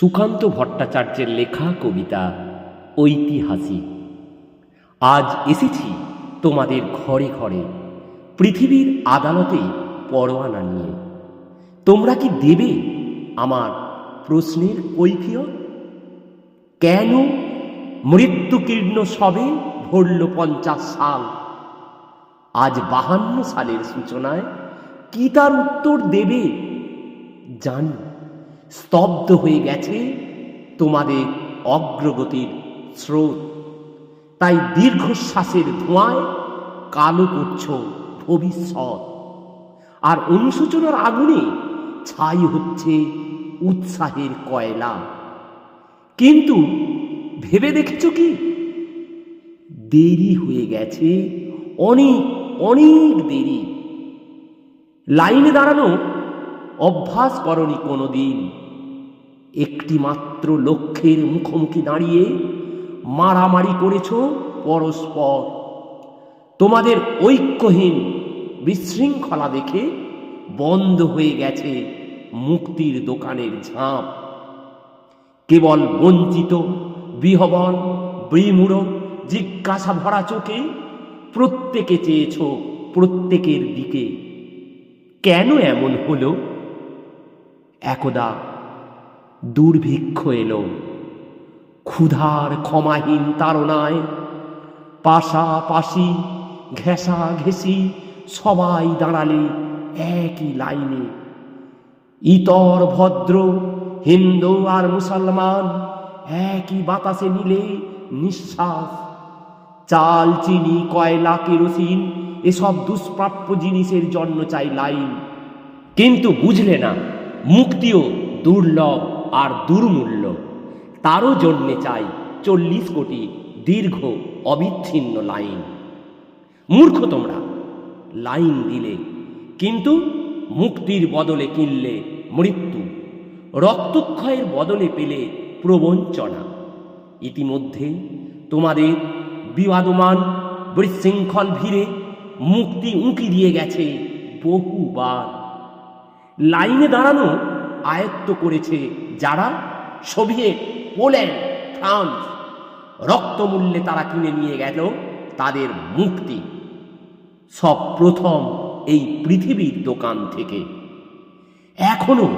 সুকান্ত ভট্টাচার্যের লেখা কবিতা ঐতিহাসিক। আজ এসেছি তোমাদের ঘরে ঘরে, পৃথিবীর আদালতে পরোয়ানা নিয়ে। তোমরা কি দেবে আমার প্রশ্নের কৈফিয়ত? কেন মৃত্যুকীর্ণ সবে ভরল পঞ্চাশ সাল? আজ বাহান্ন সালের সূচনায় কি তার উত্তর দেবে জানি। স্তব্ধ হয়ে গেছে তোমাদের অগ্রগতির স্রোত। তাই দীর্ঘশ্বাসের ধোঁয়ায় কালো করছ ভবিষ্যৎ। আর অনুশোচনার আগুনে ছাই হচ্ছে উৎসাহের কয়লা। কিন্তু ভেবে দেখেছ কি? দেরি হয়ে গেছে, অনেক অনেক দেরি। লাইনে দাঁড়ানো অভ্যাস করনি কোনো দিন একটি মাত্র লক্ষ্যের মুখোমুখি দাঁড়িয়ে মারামারি করেছ পরস্পর। তোমাদের ঐক্যহীন বিশৃঙ্খলা দেখে বন্ধ হয়ে গেছে মুক্তির দোকানের ঝাঁপ। কেবল বঞ্চিত, বিহবল, বিমূঢ় জিজ্ঞাসা ভরা চোখে প্রত্যেকে চেয়েছ প্রত্যেকের দিকে। কেন এমন হলো? একদা দুর্ভিক্ষ এলো। ক্ষুধার ক্ষমাহীন তাড়নায় পাশাপাশি ঘেঁষা ঘেঁষি সবাই দাঁড়ালে একই লাইনে। ইতর ভদ্র, হিন্দু আর মুসলমান একই বাতাসে নিলে নিঃশ্বাস। চাল, চিনি, কয়লা, কেরোসিন, এসব দুষ্প্রাপ্য জিনিসের জন্য চাই লাইন। কিন্তু বুঝলে না মুক্তিও দুর্লভ আর দুর্মূল্য। তারও জন্যে চাই চল্লিশ কোটি দীর্ঘ অবিচ্ছিন্ন লাইন। মূর্খ তোমরা, লাইন দিলে, কিন্তু মুক্তির বদলে কিনলে মৃত্যু। রক্তক্ষয়ের বদলে পেলে প্রবঞ্চনা। ইতিমধ্যে তোমাদের বিবাদমান বিশৃঙ্খল ভিড়ে মুক্তি উঁকি দিয়ে গেছে বহুবার। লাইনে দাঁড়ানো আয়ত্ত করেছে যারা? Soviet, Poland, France. রক্তমূল্যে তারা কিনে নিয়ে গেল তাদের মুক্তি। সব প্রথম এই পৃথিবীর দোকান থেকে। এখনও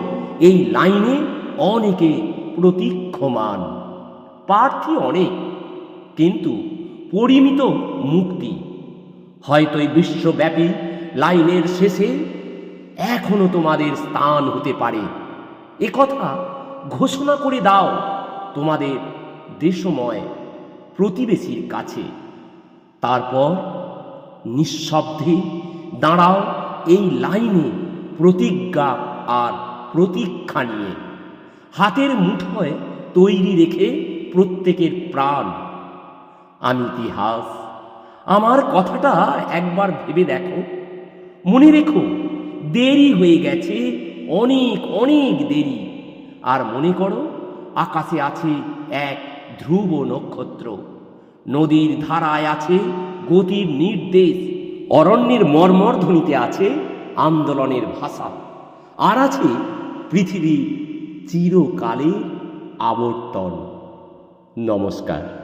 এই লাইনে অনেকে প্রতীক্ষমান। প্রার্থী অনেক, কিন্তু পরিমিত মুক্তি। হয়তো এই বিশ্বব্যাপী লাইনের শেষে এখনও তোমাদের স্থান হতে পারে। এ কথা ঘোষণা করে দাও তোমাদের দেশময় প্রতিবেশীর কাছে। তারপর নিঃশব্দে দাঁড়াও এই লাইনে প্রতিজ্ঞা আর প্রতীক্ষা নিয়ে। হাতের মুঠোয় তৈরি রেখে প্রত্যেকের প্রাণ। আমি ইতিহাস, আমার কথাটা একবার ভেবে দেখো। মনে রেখো দেরি হয়ে গেছে, অনেক অনেক দেরি। আর মনে করো, আকাশে আছে এক ধ্রুব নক্ষত্র। নদীর ধারায় আছে গতির নির্দেশ, অরণ্যের মর্মর ধ্বনিতে আছে আন্দোলনের ভাষা। আর আছে পৃথিবীর চিরকালের আবর্তন। নমস্কার।